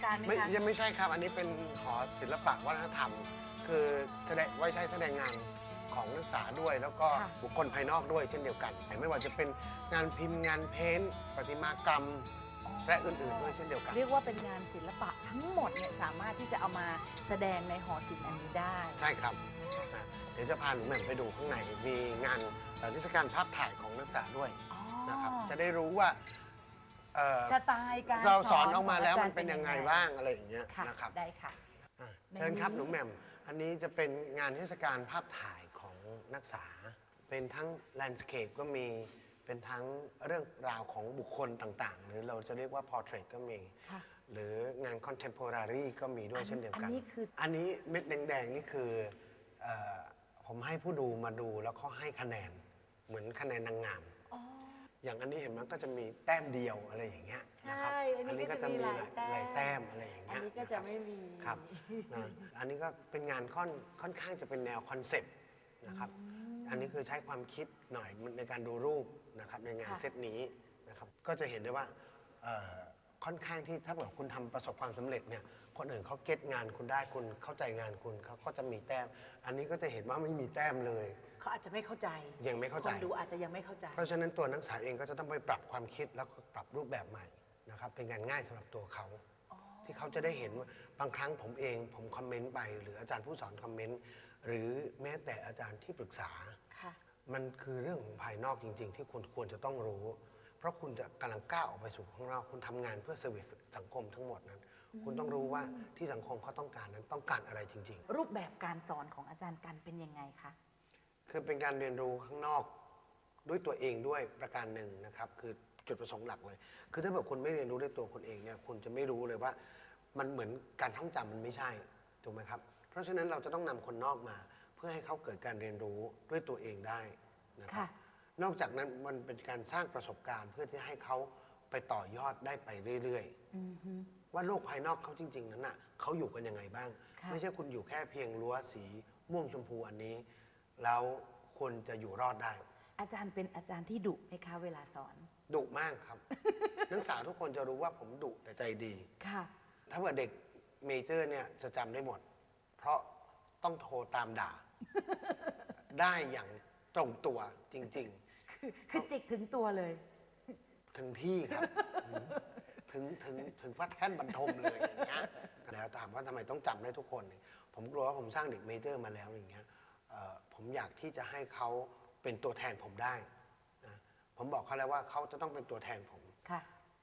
อาจารย์ไหมไม่คะ ยังไม่ใช่ครับ อันนี้เป็นหอศิลปะวัฒนธรรม คือแสดงไว้ใช้แสดงงานของนักศึกษาด้วย แล้วก็ค่ะ บุคคลภายนอกด้วยเช่นเดียวกัน ไม่ว่าจะเป็นงานพิมพ์งานเพ้นท์ประติมากรรม และอื่นๆด้วยเช่นเดียวกัน เรียกว่าเป็นงานศิลปะทั้งหมดเนี่ยสามารถที่จะเอามาแสดงในหอศิลป์อันนี้ได้ ใช่ครับนะคะนะเดี๋ยวจะพาหนูแหม่มไปดูข้างในมีงานเอ่อนิทรรศการภาพถ่ายของนักศึกษาด้วยอ๋อนะครับ จะได้รู้ว่า เอ่อสไตล์การเราสอนขออกมาแล้วขงมันเป็นยังไงบ้างอะไรอย่างเงี้ยค่ะนะครับได้ค่ะ อะในเชิญครับนี้หนูแหม่มอันนี้จะเป็นงานเทศกาลภาพถ่ายของนักศึกษา เป็นทั้งแลนด์สเคปก็มีเป็นทั้งเรื่องราวของบุคคลต่างๆ หรือเราจะเรียกว่าพอร์เทรตก็มี ค่ะหรืองานคอนเทม p o r a r y ก็มีด้วยอันเช่นเดียวกัน อันนี้คืออันนี้เม็ดแดงๆนี่คือเออผมให้ผู้ดูมาดูแล้วเขาให้คะแนนเหมือนคะแนนนางงาม อ๋ออย่างอันนี้เห็นมันก็จะมีแต้มเดียวอะไรอย่างเงี้ยนะครับใช่อันนี้ก็จะมีหลายก็จะมีหลายแต้มหลายแต้มอะไรอย่างอัเงี้นยนี้ก็นจะครับไม่มี ครับนะอันนี้ก็เป็นงานค่อนค่อนข้างจะเป็นแนวคอนเซปต์นะครับ อันนี้คือใช้ความคิดหน่อยในการดูรูปนะครับในงานค่ะเซตนี้นะครับ ก็จะเห็นได้ว่าเอ่อ ค่อนข้างที่ถ้าเกิดคุณทำประสบความสำเร็จเนี่ยคนอื่นเขาเก็ตงานคุณได้คุณเข้าใจงานคุณเขาก็จะมีแต้ม อันนี้ก็จะเห็นว่าไม่มีแต้มเลย เขาอาจจะไม่เข้าใจยังไม่เข้าใจ คนดูอาจจะยังไม่เข้าใจ เพราะฉะนั้นตัวนักศึกษาเองก็จะต้องไปปรับความคิดแล้วก็ปรับรูปแบบใหม่นะครับเป็นงานง่ายสำหรับตัวเขา ที่เขาจะได้เห็นว่าบางครั้งผมเองผมคอมเมนต์ไป หรืออาจารย์ผู้สอนคอมเมนต์หรือแม้แต่อาจารย์ที่ปรึกษา ค่ะ มันคือเรื่องของภายนอกจริง ๆ ที่คุณควรจะต้องรู้ เพราะคุณจะกำลังก้าวออกไปสู่ข้างนอกคุณทำงานเพื่อเซอร์วิสสังคมทั้งหมดนั้น คุณต้องรู้ว่าที่สังคมเขาต้องการนั้นต้องการอะไรจริงๆรูปแบบการสอนของอาจารย์กันเป็นยังไงคะคือเป็นการเรียนรู้ข้างนอกด้วยตัวเองด้วยประการหนึ่งนะครับ คือจุดประสงค์หลักเลย คือถ้าเกิดคุณไม่เรียนรู้ด้วยตัวคุณเองเนี่ยคุณจะไม่รู้เลยว่ามันเหมือนการท่องจำมันไม่ใช่ถูกไหมครับ เพราะฉะนั้นเราจะต้องนำคนนอกมา เพื่อให้เขาเกิดการเรียนรู้ด้วยตัวเองได้นะครับ ค่ะ นอกจากนั้นมันเป็นการสร้างประสบการณ์เพื่อที่ให้เขาไปต่อยอดได้ไปเรื่อยๆว่าโลกภายนอกเขาจริง ๆ นั้นน่ะเขาอยู่กันยังไงบ้างค่ะไม่ใช่คุณอยู่แค่เพียงรั้วสีม่วงชมพูอันนี้ แล้วคนจะอยู่รอดได้ อาจารย์เป็นอาจารย์ที่ดุไหมคะเวลาสอนดุมากครับ นักศึกษาทุกคนจะรู้ว่าผมดุแต่ใจดีค่ะ ถ้าเกิดเด็กเมเจอร์เนี่ยจะจำได้หมด เพราะต้องโทรตามด่า ได้อย่างตรงตัวจริงคือ คือจิกถึงตัวเลยๆถึงที่ครับอืมถึงถึงถึงพระแท่นบรรทมเลยอย่างเงี้ยแล้วถามว่าทำไมต้องจำได้ทุกคนเนี่ยผมกลัวว่าผมสร้างเด็กเมเจอร์มาแล้วอย่างเงี้ยเอ่อผมอยากที่จะให้เขาเป็นตัวแทนผมได้นะผมบอกเขาแล้วว่าเขาจะต้องเป็นตัวแทนผมค่ะ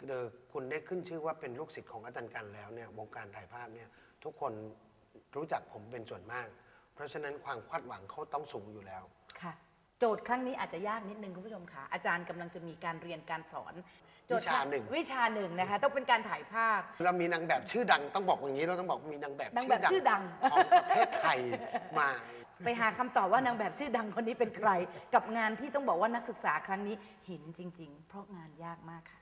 เดอคุณได้ขึ้นชื่อว่าเป็นลูกศิษย์ของอาจารย์กันแล้วเนี่ยวงการถ่ายภาพเนี่ยทุกคนรู้จักผมเป็นส่วนมาก เพราะฉะนั้นความคาดหวังเขาต้องสูงอยู่แล้วค่ะ โจทย์ครั้งนี้อาจจะยากนิดนึงคุณผู้ชมค่ะอาจารย์กำลังจะมีการเรียนการสอนโจทย์วิชาหนึ่ง วิชาหนึ่งนะคะ ต้องเป็นการถ่ายภาพ เรามีนางแบบชื่อดังต้องบอกอย่างนี้เราต้องบอกมีนางแบบนางแบบชื่อดัง ของประเทศไทยมา ไปหาคำตอบว่านางแบบชื่อดังคนนี้เป็นใคร กับงานที่ต้องบอกว่านักศึกษาครั้งนี้เห็นจริง ๆ เพราะงานยากมากค่ะ